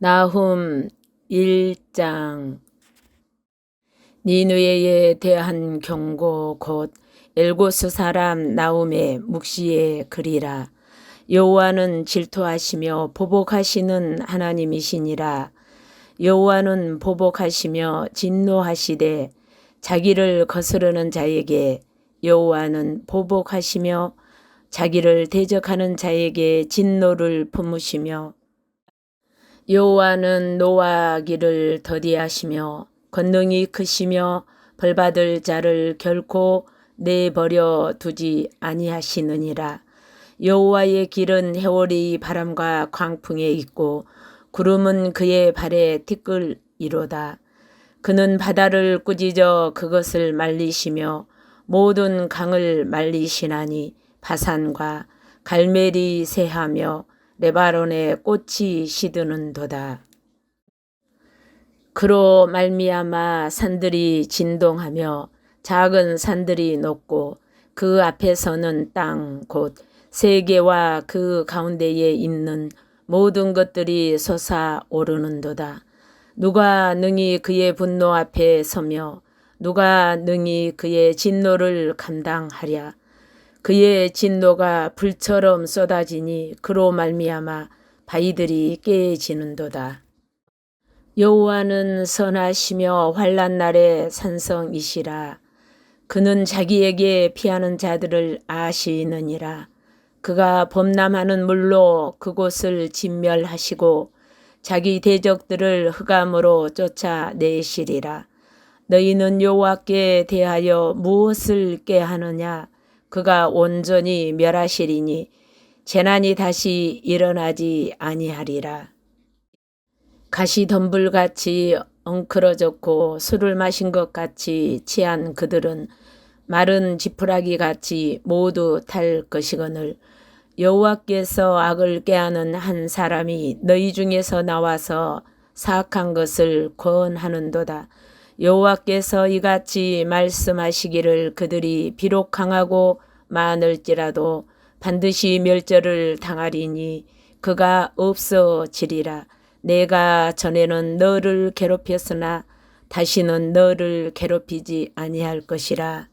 나훔 1장. 니누에에 대한 경고 곧 엘고스 사람 나움의 묵시의 글이라. 여호와는 질투하시며 보복하시는 하나님이시니라. 여호와는 보복하시며 진노하시되 자기를 거스르는 자에게 여호와는 보복하시며 자기를 대적하는 자에게 진노를 품으시며 여호와는 노하기를 더디하시며 권능이 크시며 벌받을 자를 결코 내버려 두지 아니하시느니라. 여호와의 길은 해오리 바람과 광풍에 있고 구름은 그의 발에 티끌이로다. 그는 바다를 꾸짖어 그것을 말리시며 모든 강을 말리시나니 바산과 갈멜이 새하며 레바논의 꽃이 시드는도다. 그로 말미암아 산들이 진동하며 작은 산들이 높고 그 앞에서는 땅 곧 세계와 그 가운데에 있는 모든 것들이 솟아 오르는도다. 누가 능히 그의 분노 앞에 서며 누가 능히 그의 진노를 감당하랴. 그의 진노가 불처럼 쏟아지니 그로 말미암아 바위들이 깨지는도다. 여호와는 선하시며 환란 날에 산성이시라. 그는 자기에게 피하는 자들을 아시느니라. 그가 범람하는 물로 그곳을 진멸하시고 자기 대적들을 흑암으로 쫓아내시리라. 너희는 여호와께 대하여 무엇을 깨하느냐? 그가 온전히 멸하시리니 재난이 다시 일어나지 아니하리라. 가시 덤불같이 엉클어졌고 술을 마신 것 같이 취한 그들은 마른 지푸라기 같이 모두 탈 것이거늘 여호와께서 악을 깨하는 한 사람이 너희 중에서 나와서 사악한 것을 권하는도다. 여호와께서 이같이 말씀하시기를 그들이 비록 강하고 많을지라도 반드시 멸절을 당하리니 그가 없어지리라. 내가 전에는 너를 괴롭혔으나 다시는 너를 괴롭히지 아니할 것이라.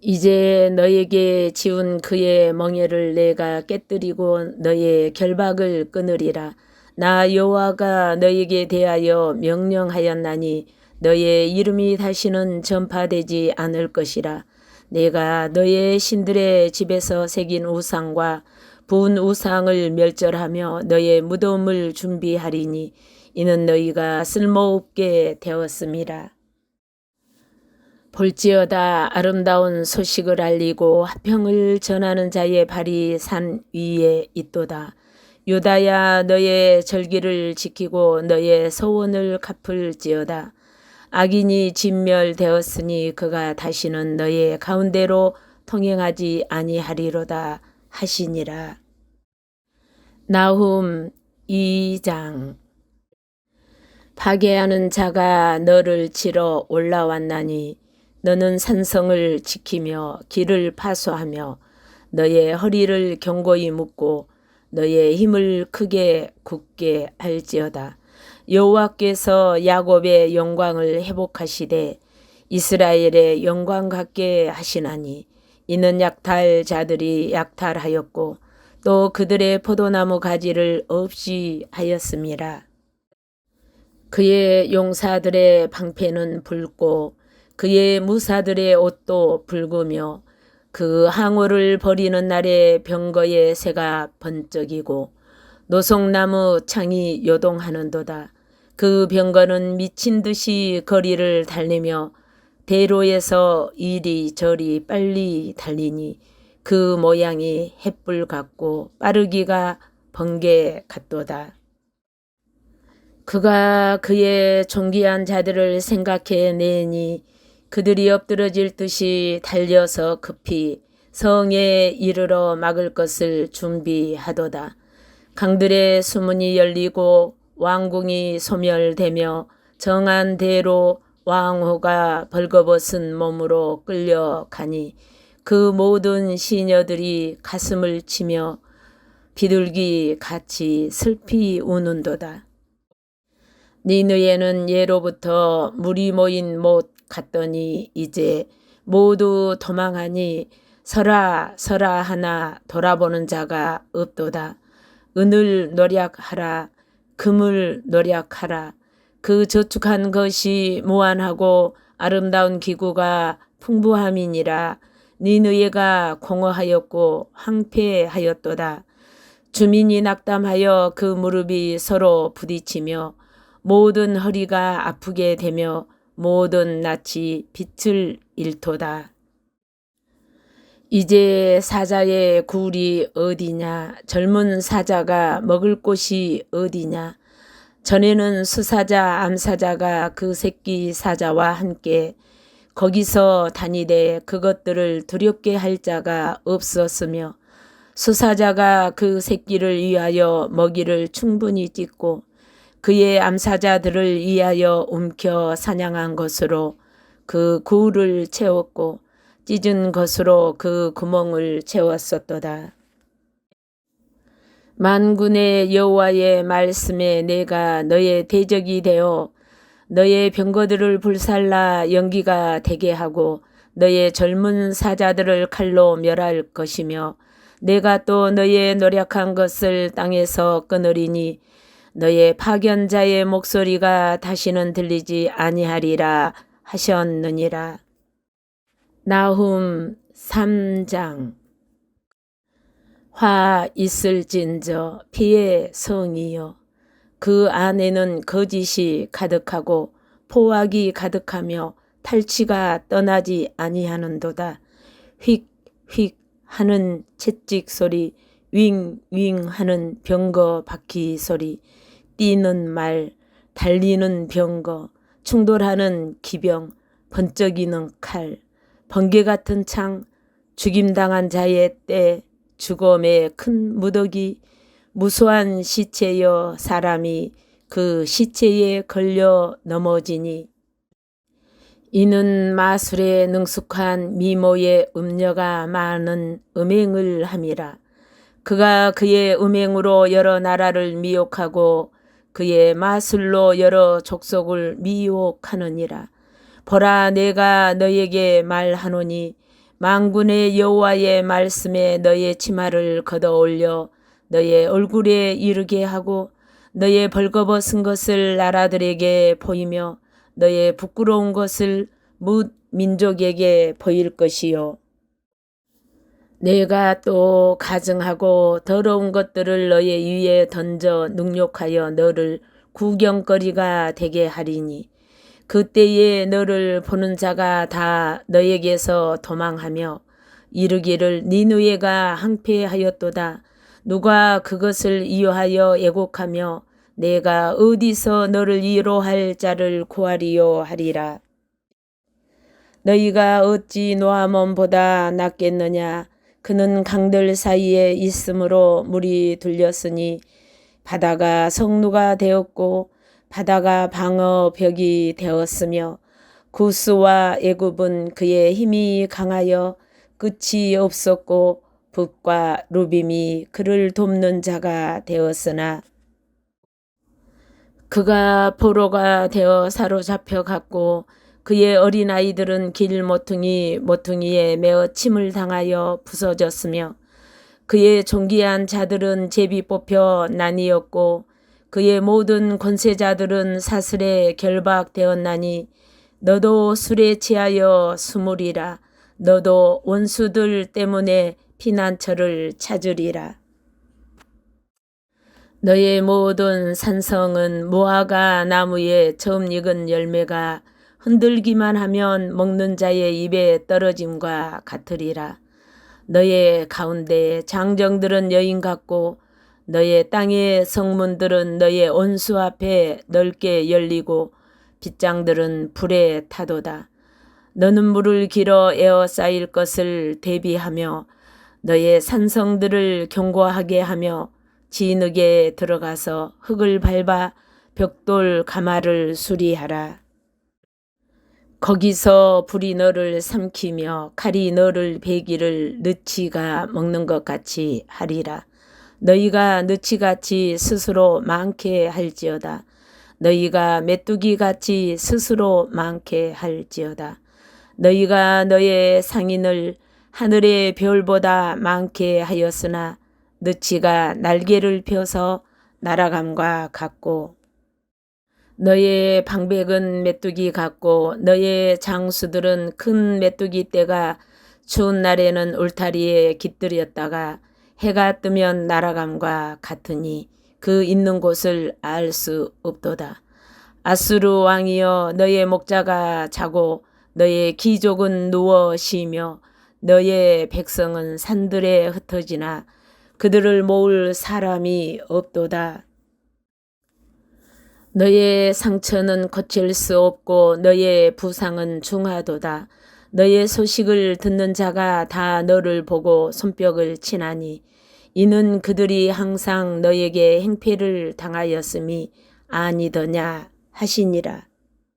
이제 너에게 지운 그의 멍에를 내가 깨뜨리고 너의 결박을 끊으리라. 나 여호와가 너에게 대하여 명령하였나니 너의 이름이 다시는 전파되지 않을 것이라. 내가 너의 신들의 집에서 새긴 우상과 부은 우상을 멸절하며 너의 무덤을 준비하리니 이는 너희가 쓸모없게 되었음이라. 볼지어다 아름다운 소식을 알리고 화평을 전하는 자의 발이 산 위에 있도다. 유다야 너의 절기를 지키고 너의 소원을 갚을지어다. 악인이 진멸되었으니 그가 다시는 너의 가운데로 통행하지 아니하리로다 하시니라. 나훔 2장 파괴하는 자가 너를 치러 올라왔나니 너는 산성을 지키며 길을 파수하며 너의 허리를 견고히 묶고 너의 힘을 크게 굳게 할지어다. 여호와께서 야곱의 영광을 회복하시되 이스라엘의 영광 갖게 하시나니 이는 약탈 자들이 약탈하였고 또 그들의 포도나무 가지를 없이 하였음이라. 그의 용사들의 방패는 붉고 그의 무사들의 옷도 붉으며 그 항우를 버리는 날에 병거의 새가 번쩍이고 노송나무 창이 요동하는도다. 그 병거는 미친 듯이 거리를 달리며 대로에서 이리 저리 빨리 달리니 그 모양이 햇불 같고 빠르기가 번개 같도다. 그가 그의 존귀한 자들을 생각해 내니 그들이 엎드러질 듯이 달려서 급히 성에 이르러 막을 것을 준비하도다. 강들의 수문이 열리고 왕궁이 소멸되며 정한 대로 왕후가 벌거벗은 몸으로 끌려가니 그 모든 시녀들이 가슴을 치며 비둘기 같이 슬피 우는도다. 니느에는 예로부터 물이 모인 못 갔더니 이제 모두 도망하니 서라 서라 하나 돌아보는 자가 없도다. 은을 노력하라 금을 노력하라 그 저축한 것이 무한하고 아름다운 기구가 풍부함이니라 니느웨가 공허하였고 황폐하였도다. 주민이 낙담하여 그 무릎이 서로 부딪히며 모든 허리가 아프게 되며 모든 낯이 빛을 잃도다. 이제 사자의 굴이 어디냐? 젊은 사자가 먹을 곳이 어디냐? 전에는 수사자, 암사자가 그 새끼 사자와 함께 거기서 다니되 그것들을 두렵게 할 자가 없었으며 수사자가 그 새끼를 위하여 먹이를 충분히 찢고 그의 암사자들을 위하여 움켜 사냥한 것으로 그 구를 채웠고 찢은 것으로 그 구멍을 채웠었도다. 만군의 여호와의 말씀에 내가 너의 대적이 되어 너의 병거들을 불살라 연기가 되게 하고 너의 젊은 사자들을 칼로 멸할 것이며 내가 또 너의 노력한 것을 땅에서 끊으리니 너의 파견자의 목소리가 다시는 들리지 아니하리라 하셨느니라. 나훔 3장 화 있을진저 피의 성이여 그 안에는 거짓이 가득하고 포악이 가득하며 탈취가 떠나지 아니하는도다. 휙휙 하는 채찍 소리, 윙윙 하는 병거 바퀴 소리, 뛰는 말, 달리는 병거, 충돌하는 기병, 번쩍이는 칼, 번개 같은 창, 죽임당한 자의 때, 죽음의 큰 무더기, 무수한 시체여 사람이 그 시체에 걸려 넘어지니 이는 마술에 능숙한 미모의 음녀가 많은 음행을 함이라. 그가 그의 음행으로 여러 나라를 미혹하고 그의 마술로 여러 족속을 미혹하느니라. 보라 내가 너에게 말하노니 망군의 여호와의 말씀에 너의 치마를 걷어 올려 너의 얼굴에 이르게 하고 너의 벌거벗은 것을 나라들에게 보이며 너의 부끄러운 것을 뭇 민족에게 보일 것이요. 내가 또 가증하고 더러운 것들을 너의 위에 던져 능욕하여 너를 구경거리가 되게 하리니 그때에 너를 보는 자가 다 너에게서 도망하며 이르기를 니누에가 항폐하였도다. 누가 그것을 이유하여 애곡하며 내가 어디서 너를 위로할 자를 구하리요 하리라. 너희가 어찌 노아몬보다 낫겠느냐? 그는 강들 사이에 있으므로 물이 들렸으니 바다가 성루가 되었고 바다가 방어 벽이 되었으며 구스와 애굽은 그의 힘이 강하여 끝이 없었고 북과 루빔이 그를 돕는 자가 되었으나 그가 포로가 되어 사로잡혀 갔고 그의 어린아이들은 길 모퉁이 모퉁이에 매어 침을 당하여 부서졌으며 그의 존귀한 자들은 제비 뽑혀 나뉘었고 그의 모든 권세자들은 사슬에 결박되었나니 너도 술에 취하여 수물이라 너도 원수들 때문에 피난처를 찾으리라. 너의 모든 산성은 무화과 나무에 처음 익은 열매가 흔들기만 하면 먹는 자의 입에 떨어짐과 같으리라. 너의 가운데 장정들은 여인 같고 너의 땅의 성문들은 너의 온수 앞에 넓게 열리고 빗장들은 불에 타도다. 너는 물을 길어 에어싸일 것을 대비하며 너의 산성들을 견고하게 하며 진흙에 들어가서 흙을 밟아 벽돌 가마를 수리하라. 거기서 불이 너를 삼키며 칼이 너를 베기를 느치가 먹는 것 같이 하리라. 너희가 느치같이 스스로 많게 할지어다. 너희가 메뚜기같이 스스로 많게 할지어다. 너희가 너의 상인을 하늘의 별보다 많게 하였으나 느치가 날개를 펴서 날아감과 같고 너의 방백은 메뚜기 같고 너의 장수들은 큰 메뚜기 떼가 추운 날에는 울타리에 깃들였다가 해가 뜨면 날아감과 같으니 그 있는 곳을 알 수 없도다. 아수르 왕이여 너의 목자가 자고 너의 귀족은 누워 쉬며 너의 백성은 산들에 흩어지나 그들을 모을 사람이 없도다. 너의 상처는 고칠 수 없고 너의 부상은 중하도다. 너의 소식을 듣는 자가 다 너를 보고 손뼉을 치나니 이는 그들이 항상 너에게 행패를 당하였음이 아니더냐 하시니라.